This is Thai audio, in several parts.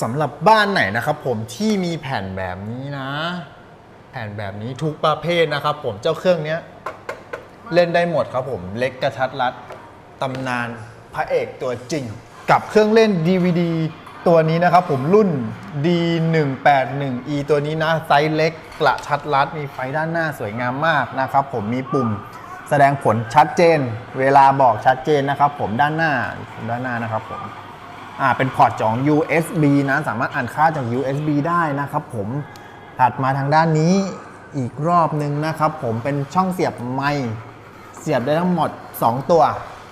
สำหรับบ้านไหนนะครับผมที่มีแผ่นแบบนี้นะ แผ่นแบบนี้ทุกประเภทนะครับผมเจ้าเครื่องเนี้ยเล่นได้หมดครับผมเล็กกระทัดรัดตำนานพระเอกตัวจริง กับเครื่องเล่น DVD ตัวนี้นะครับผมรุ่น D181E ตัวนี้นะไซส์เล็กกระชัดรัด มีไฟด้านหน้าสวยงามมากนะครับผมมีปุ่มแสดงผลชัดเจน เวลาบอกชัดเจนนะครับผมด้านหน้าด้านหน้านะครับผม อ่าเป็นพอร์ตของ USB นะสามารถอ่านค่าจาก USB ได้นะครับผมถัดมาทางด้านนี้อีกรอบหนึ่งนะครับผมเป็นช่องเสียบไมค์เสียบได้ทั้งหมด 2 ตัว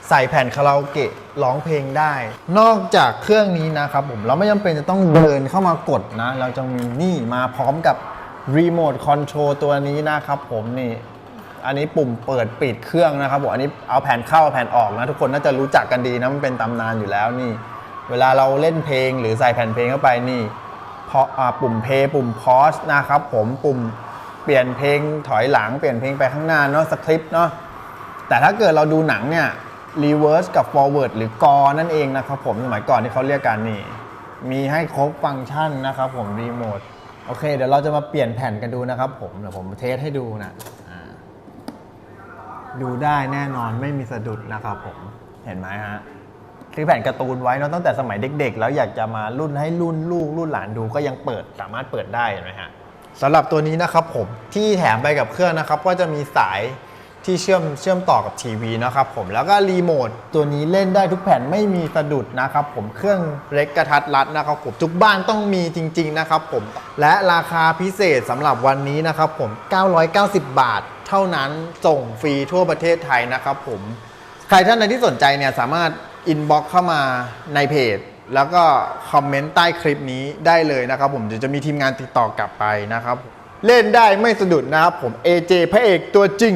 ใส่แผ่นคาราโอเกะร้องเพลงได้ นอกจากเครื่องนี้นะครับผมเราไม่จำเป็นจะต้องเดินเข้ามากดนะ เราจะมีนี่มาพร้อมกับรีโมทคอนโทรลตัวนี้นะครับผมนี่อันนี้ปุ่มเปิดปิดเครื่องนะครับผมอันนี้เอาแผ่นเข้าแผ่นออกนะ ทุกคนน่าจะรู้จักกันดีนะมันเป็นตำนานอยู่แล้วนี่ เวลาเราเล่นเพลงหรือใส่แผ่นเพลงเข้าไปนี่พอปุ่มเพย์ปุ่มพอสนะครับผมปุ่มเปลี่ยนเพลงถอยหลังเปลี่ยนเพลงไปข้างหน้าเนาะสคริปต์เนาะแต่ถ้าเกิดเราดูหนังเนี่ยรีเวิร์สกับ forward หรือกอนั่นเองนะครับผมสมัยก่อนที่เขาเรียกกันนี่ มีให้ครบฟังก์ชันนะครับผมรีโมทโอเค เดี๋ยวเราจะมาเปลี่ยนแผ่นกันดูนะครับผมเดี๋ยวผมเทสให้ดูนะอ่าดูได้แน่นอนไม่มีสะดุดนะครับผมเห็นไหมฮะ ซื้อแผ่นการ์ตูนไว้เนอะตั้งแต่สมัยเด็ก ๆ แล้วอยากจะมารุ่นให้รุ่นลูกรุ่นหลานดูก็ยังเปิดสามารถเปิดได้เห็นไหมฮะสำหรับตัวนี้นะครับผมที่แถมไปกับเครื่องนะครับ ก็จะมีสายที่เชื่อมเชื่อมต่อกับทีวีนะครับผมแล้วก็รีโมทตัวนี้เล่นได้ทุกแผ่นไม่มีสะดุดนะครับผมเครื่องเล็กกระทัดรัดนะครับผมทุกบ้านต้องมีจริง ๆ นะครับผมและราคาพิเศษสำหรับวันนี้นะครับผม 990 บาท เท่านั้นส่งฟรีทั่วประเทศไทยนะครับผมใครท่านใดที่สนใจเนี่ยสามารถ อินบ็อกเข้ามาในเพจ แล้วก็คอมเมนต์ใต้คลิปนี้ได้เลยนะครับผมเดี๋ยวจะมีทีมงานติดต่อกลับไปนะครับ เล่นได้ไม่สะดุดนะครับผม AJ พระเอกตัวจริง